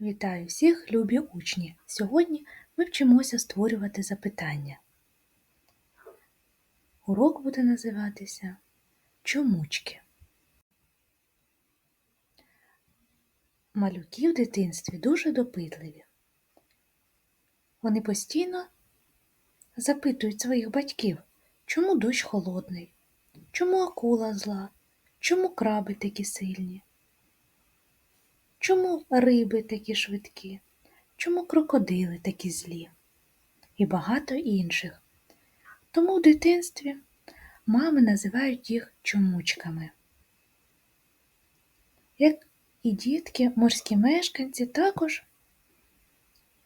Вітаю всіх, любі учні! Сьогодні ми вчимося створювати запитання. Урок буде називатися Чомучки. Малюки в дитинстві дуже допитливі. Вони постійно запитують своїх батьків, чому дощ холодний, чому акула зла, чому краби такі сильні. Чому риби такі швидкі? Чому крокодили такі злі? І багато інших. Тому в дитинстві мами називають їх чомучками. Як і дітки, морські мешканці також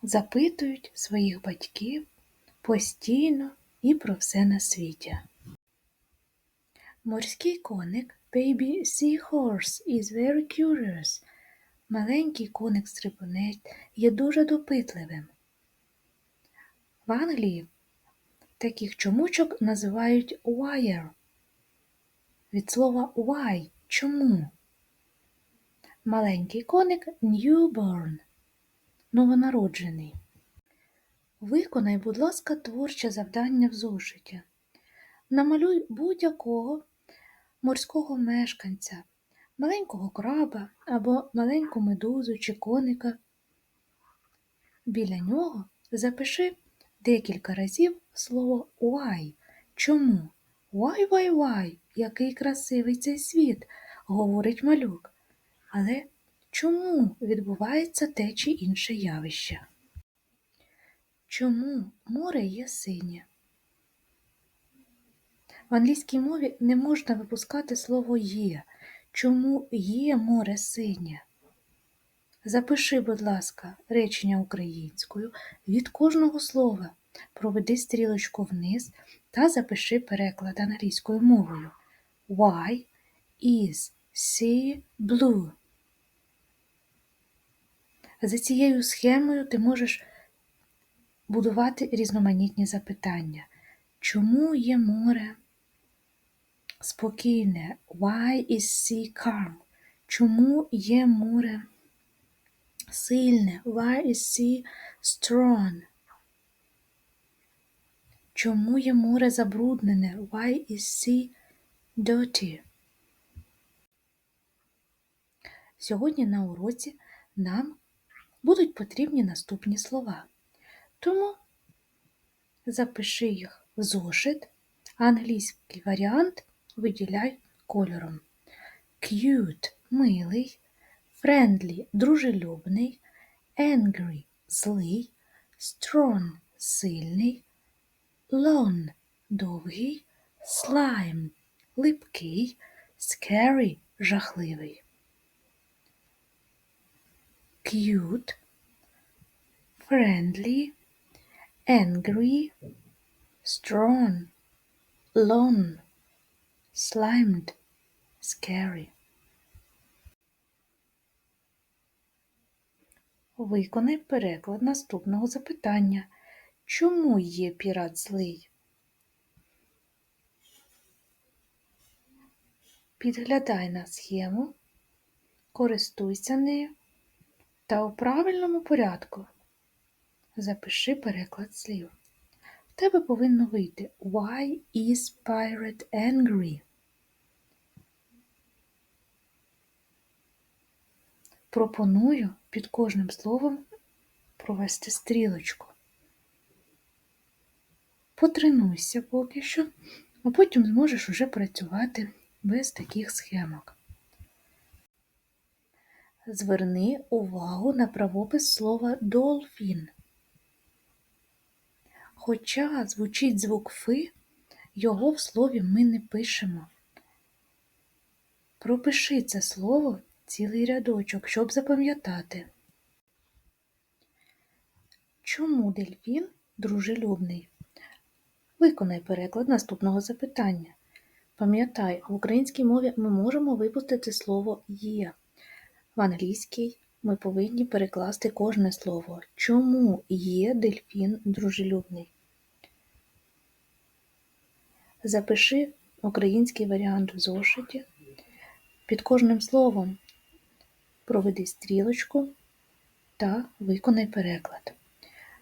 запитують своїх батьків постійно і про все на світі. Морський коник Baby Seahorse is very curious Маленький коник стрибунець є дуже допитливим. В Англії таких чомучок називають wire. Від слова why чому. Маленький коник newborn, новонароджений. Виконай, будь ласка, творче завдання в зошиті. Намалюй будь-якого морського мешканця маленького краба або маленьку медузу чи коника. Біля нього запиши декілька разів слово why. Чому? Why, why, why, який красивий цей світ, говорить малюк. Але чому відбувається те чи інше явище? Чому море є синє? В англійській мові не можна випускати слово є. Чому є море синє? Запиши, будь ласка, речення українською від кожного слова. Проведи стрілочку вниз та запиши переклад англійською мовою. Why is sea blue? За цією схемою ти можеш будувати різноманітні запитання. Чому є море спокійне. Why is sea calm? Чому є море сильне? Why is sea strong? Чому є море забруднене? Why is sea dirty? Сьогодні на уроці нам будуть потрібні наступні слова. Тому запиши їх в зошит, англійський варіант виділяй кольором. Cute милий, friendly дружелюбний, angry злий, strong сильний, long довгий, slime липкий, scary жахливий. Cute, friendly, angry, strong, long slimed, scary. Виконай переклад наступного запитання. Чому є пірат злий? Підглядай на схему, користуйся нею та у правильному порядку запиши переклад слів. В тебе повинно вийти Why is pirate angry? Пропоную під кожним словом провести стрілочку. Потренуйся поки що, а потім зможеш уже працювати без таких схемок. Зверни увагу на правопис слова долфін. Хоча звучить звук фи, його в слові ми не пишемо. Пропиши це слово цілий рядочок, щоб запам'ятати. Чому дельфін дружелюбний? Виконай переклад наступного запитання. Пам'ятай, в українській мові ми можемо випустити слово є. В англійській ми повинні перекласти кожне слово. Чому є дельфін дружелюбний? Запиши український варіант в зошиті. Під кожним словом проведи стрілочку та виконай переклад.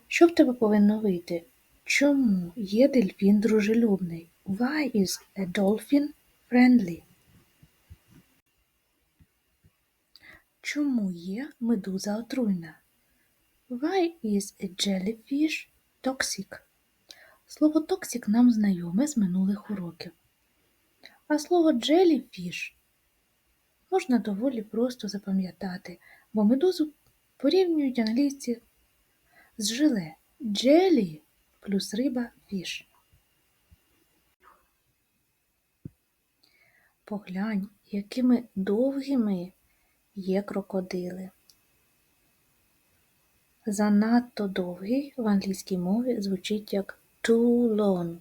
Що в тебе повинно вийти? Чому є дельфін дружелюбний? Why is a dolphin friendly? Чому є медуза отруйна? Why is a jellyfish toxic? Слово toxic нам знайоме з минулих уроків. А слово jellyfish можна доволі просто запам'ятати, бо медузу порівнюють англійці з желе. Jelly плюс риба fish. Поглянь, якими довгими є крокодили. Занадто довгий в англійській мові звучить як too long.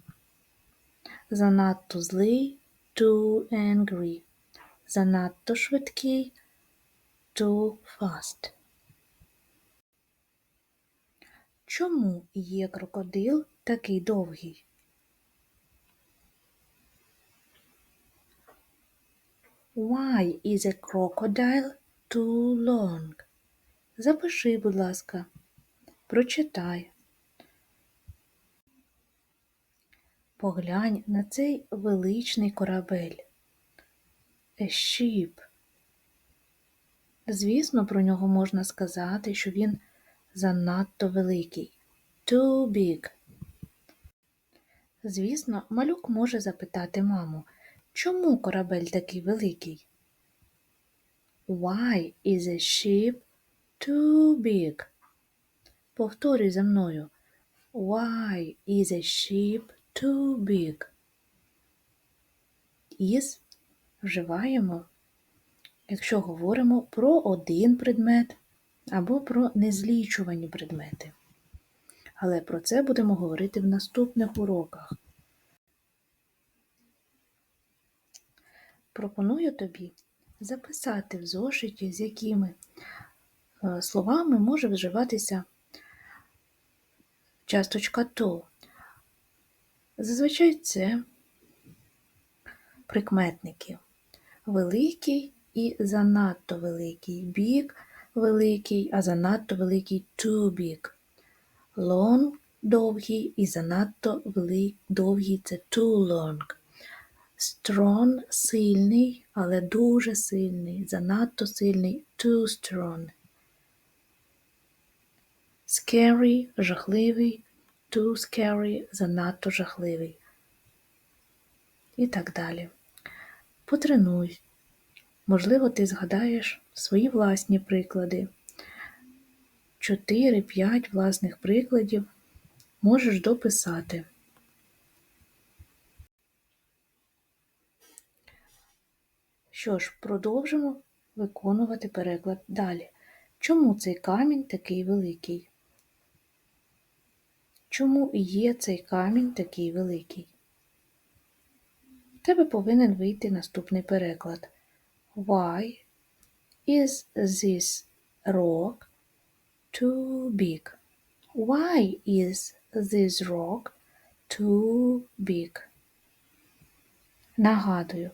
Занадто злий too angry. Занадто швидкий too fast. Чому є крокодил такий довгий? Why is a crocodile too long? Запиши, будь ласка, прочитай. Поглянь на цей величний корабель. A ship. Звісно, про нього можна сказати, що він занадто великий. Too big. Звісно, малюк може запитати маму, чому корабель такий великий? Why is a ship too big? Повторюй за мною. Why is a ship too big? Is вживаємо, якщо говоримо про один предмет або про незлічувані предмети. Але про це будемо говорити в наступних уроках. Пропоную тобі записати в зошиті, з якими е, словами може вживатися часточка то. Зазвичай це прикметники. Великий і занадто великий. Big – великий, а занадто великий too big. Long – довгий і занадто великий, довгий це too long. Strong – сильний, але дуже сильний, занадто сильний too strong. Scary – жахливий, too scary – занадто жахливий. І так далі. Потренуй. Можливо, ти згадаєш свої власні приклади. 4-5 власних прикладів можеш дописати. Що ж, продовжимо виконувати переклад далі. Чому цей камінь такий великий? Чому є цей камінь такий великий? Тебе повинен вийти наступний переклад. Why is this rock too big? Why is this rock too big? Нагадую,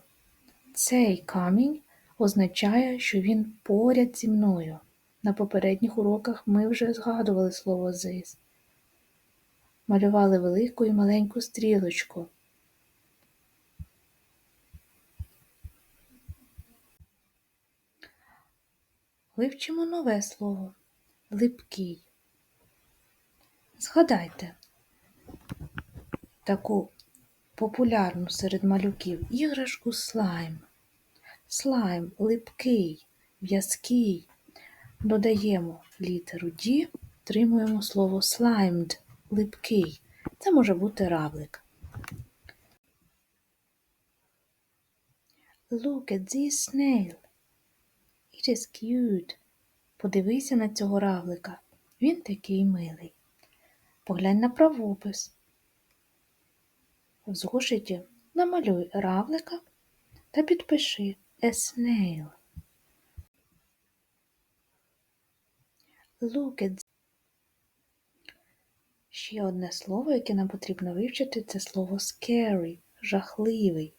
цей камінь означає, що він поряд зі мною. На попередніх уроках ми вже згадували слово this. Малювали велику і маленьку стрілочку. Вивчимо нове слово липкий. Згадайте таку популярну серед малюків іграшку слайм. Слайм липкий, в'язкий. Додаємо літеру D, отримуємо слово slimed липкий. Це може бути равлик. Look at this snail. It is cute. Подивися на цього равлика. Він такий милий. Поглянь на правопис. В зошиті намалюй равлика та підпиши a snail. Look at Ще одне слово, яке нам потрібно вивчити, це слово scary, жахливий.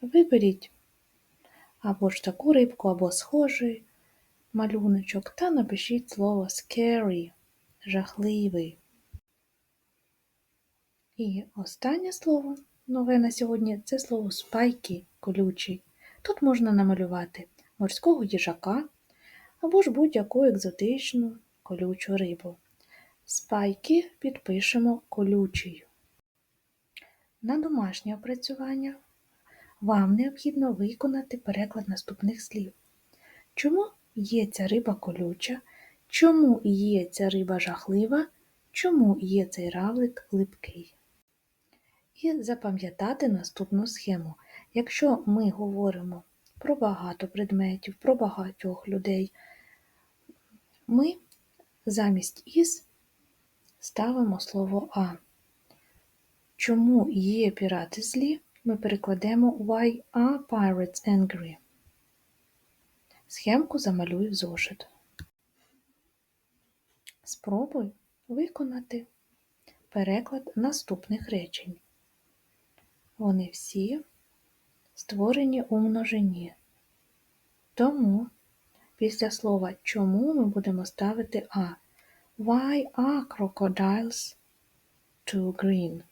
Виберіть або ж таку рибку, або схожий, малюночок та напишіть слово scary – жахливий. І останнє слово нове на сьогодні це слово spiky – колючий. Тут можна намалювати морського їжака або ж будь-яку екзотичну колючу рибу. Спайки підпишемо колючий. На домашнє опрацювання вам необхідно виконати переклад наступних слів. Чому є ця риба колюча? Чому є ця риба жахлива? Чому є цей равлик липкий? І запам'ятати наступну схему. Якщо ми говоримо про багато предметів, про багатьох людей, ми замість із ставимо слово а. Чому є пірати злі? Ми перекладемо Why are pirates angry? Схемку замалюй в зошит. Спробуй виконати переклад наступних речень. Вони всі створені у множині. Тому після слова чому ми будемо ставити А. Why are crocodiles too green?